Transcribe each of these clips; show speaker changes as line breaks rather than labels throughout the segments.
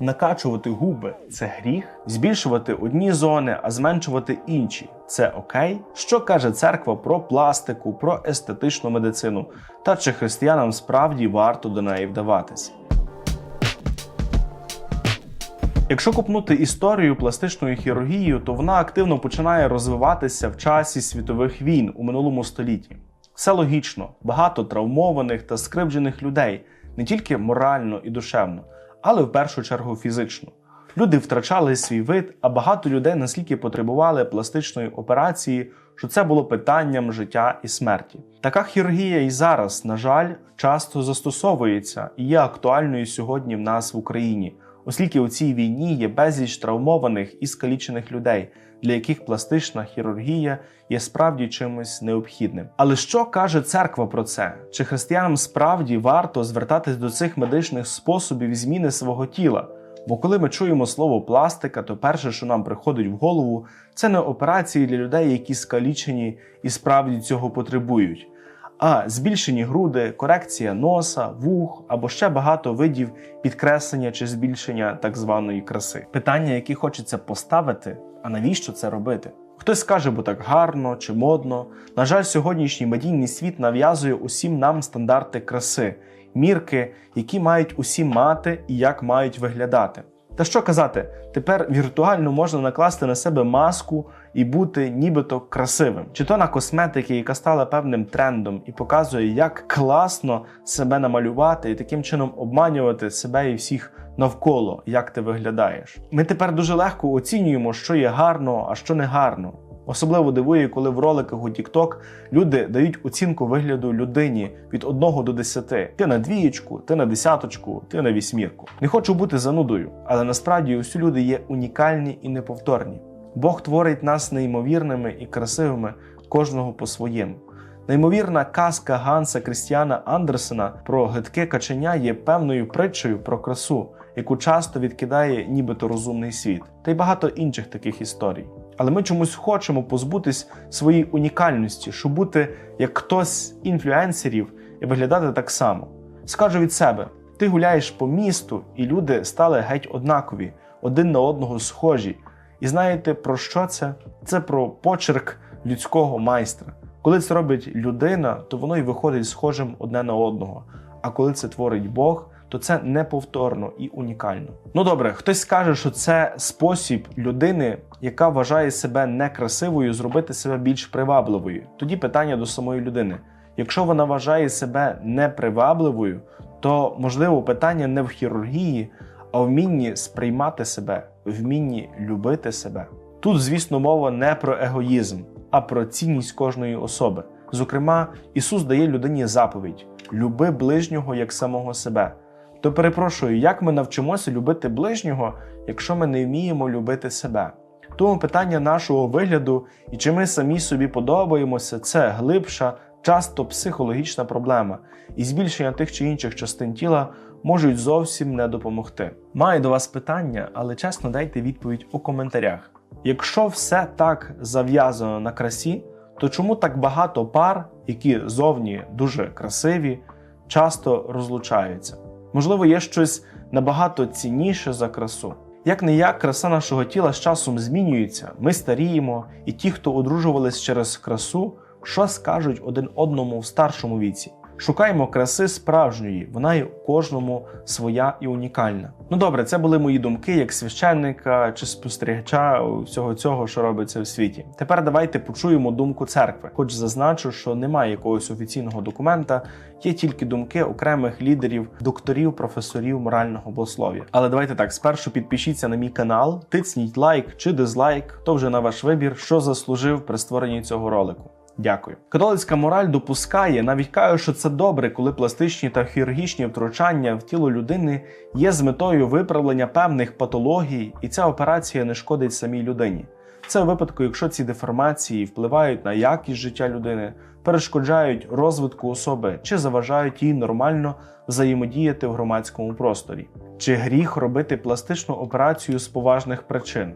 Накачувати губи це гріх, збільшувати одні зони, а зменшувати інші це окей. Що каже церква про пластику, про естетичну медицину та чи християнам справді варто до неї вдаватися? Якщо копнути історію пластичної хірургії, то вона активно починає розвиватися в часі світових війн у минулому столітті. Все логічно, багато травмованих та скривджених людей не тільки морально і душевно, але в першу чергу фізично. Люди втрачали свій вид, а багато людей наскільки потребували пластичної операції, що це було питанням життя і смерті. Така хірургія і зараз, на жаль, часто застосовується і є актуальною сьогодні в нас в Україні, оскільки у цій війні є безліч травмованих і скалічених людей, для яких пластична хірургія є справді чимось необхідним. Але що каже церква про це? Чи християнам справді варто звертатись до цих медичних способів зміни свого тіла? Бо коли ми чуємо слово пластика, то перше, що нам приходить в голову, це не операції для людей, які скалічені і справді цього потребують, а збільшені груди, корекція носа, вух або ще багато видів підкреслення чи збільшення так званої краси. Питання, які хочеться поставити, а навіщо це робити? Хтось скаже, бо так гарно чи модно. На жаль, сьогоднішній медійний світ нав'язує усім нам стандарти краси, мірки, які мають усі мати і як мають виглядати. Та що казати, тепер віртуально можна накласти на себе маску і бути нібито красивим, чи то на косметики, яка стала певним трендом і показує, як класно себе намалювати і таким чином обманювати себе і всіх навколо, як ти виглядаєш. Ми тепер дуже легко оцінюємо, що є гарно, а що не гарно. Особливо дивує, коли в роликах у TikTok люди дають оцінку вигляду людині від 1 до 10. Ти на двієчку, ти на десяточку, ти на вісьмірку. Не хочу бути занудою, але насправді усі люди є унікальні і неповторні. Бог творить нас неймовірними і красивими, кожного по-своєму. Неймовірна казка Ганса Крістіана Андерсена про гидке каченя є певною притчею про красу, яку часто відкидає нібито розумний світ, та й багато інших таких історій. Але ми чомусь хочемо позбутись своєї унікальності, щоб бути як хтось з інфлюенсерів і виглядати так само. Скажу від себе: ти гуляєш по місту, і люди стали геть однакові, один на одного схожі. І знаєте про що це? Це про почерк людського майстра. Коли це робить людина, то воно й виходить схожим одне на одного. А коли це творить Бог, то це неповторно і унікально. Ну добре, хтось скаже, що це спосіб людини, яка вважає себе некрасивою, зробити себе більш привабливою. Тоді питання до самої людини. Якщо вона вважає себе непривабливою, то можливо питання не в хірургії, а вмінні сприймати себе, вмінні любити себе. Тут, звісно, мова не про егоїзм, а про цінність кожної особи. Зокрема, Ісус дає людині заповідь: люби ближнього як самого себе. То перепрошую, як ми навчимося любити ближнього, якщо ми не вміємо любити себе? Тому питання нашого вигляду і чи ми самі собі подобаємося, це глибша, часто психологічна проблема, і збільшення тих чи інших частин тіла можуть зовсім не допомогти. Маю до вас питання, але чесно дайте відповідь у коментарях. Якщо все так зав'язано на красі, то чому так багато пар, які зовні дуже красиві, часто розлучаються? Можливо, є щось набагато цінніше за красу. Як не як краса нашого тіла з часом змінюється, ми старіємо, і ті, хто одружувались через красу, що скажуть один одному в старшому віці. Шукаємо краси справжньої, вона є у кожному своя і унікальна. Ну добре, це були мої думки як священника чи спостерігача всього цього, що робиться в світі. Тепер давайте почуємо думку церкви. Хоч зазначу, що немає якогось офіційного документа, є тільки думки окремих лідерів, докторів, професорів морального богослов'я. Але давайте так: спершу підпишіться на мій канал, тицніть лайк чи дизлайк, то вже на ваш вибір, що заслужив при створенні цього ролику. Дякую. Католицька мораль допускає, навіть каже, що це добре, коли пластичні та хірургічні втручання в тіло людини є з метою виправлення певних патологій, і ця операція не шкодить самій людині. Це у випадку, якщо ці деформації впливають на якість життя людини, перешкоджають розвитку особи чи заважають їй нормально взаємодіяти в громадському просторі. Чи гріх робити пластичну операцію з поважних причин?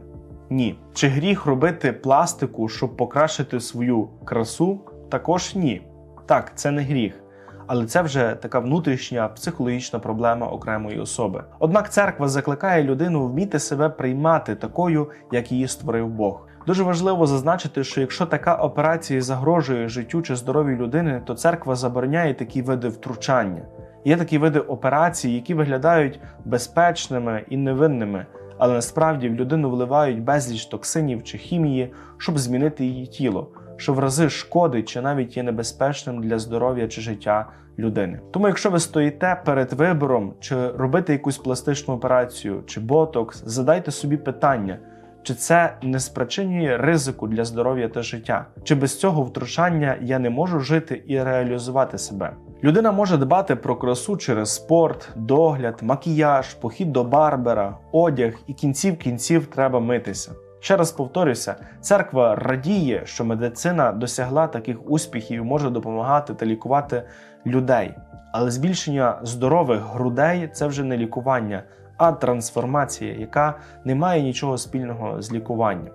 Ні. Чи гріх робити пластику, щоб покращити свою красу? Також ні. Так, це не гріх. але це вже така внутрішня психологічна проблема окремої особи. Однак церква закликає людину вміти себе приймати такою, як її створив Бог. Дуже важливо зазначити, що якщо така операція загрожує життю чи здоров'ю людини, то церква забороняє такі види втручання. Є такі види операцій, які виглядають безпечними і невинними, але насправді в людину вливають безліч токсинів чи хімії, щоб змінити її тіло, що в рази шкодить чи навіть є небезпечним для здоров'я чи життя людини. Тому, якщо ви стоїте перед вибором, чи робити якусь пластичну операцію, чи ботокс, задайте собі питання. Чи це не спричинює ризику для здоров'я та життя? Чи без цього втручання я не можу жити і реалізувати себе? Людина може дбати про красу через спорт, догляд, макіяж, похід до барбера, одяг і кінців кінців треба митися. Ще раз повторюся, церква радіє, що медицина досягла таких успіхів і може допомагати та лікувати людей. Але збільшення здорових грудей це вже не лікування, а трансформація, яка не має нічого спільного з лікуванням.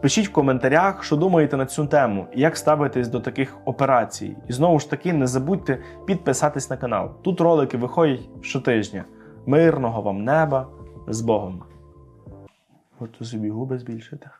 Пишіть в коментарях, що думаєте на цю тему і як ставитесь до таких операцій. І знову ж таки, не забудьте підписатись на канал. Тут ролики виходять щотижня. Мирного вам неба з Богом. От собі губи збільшити.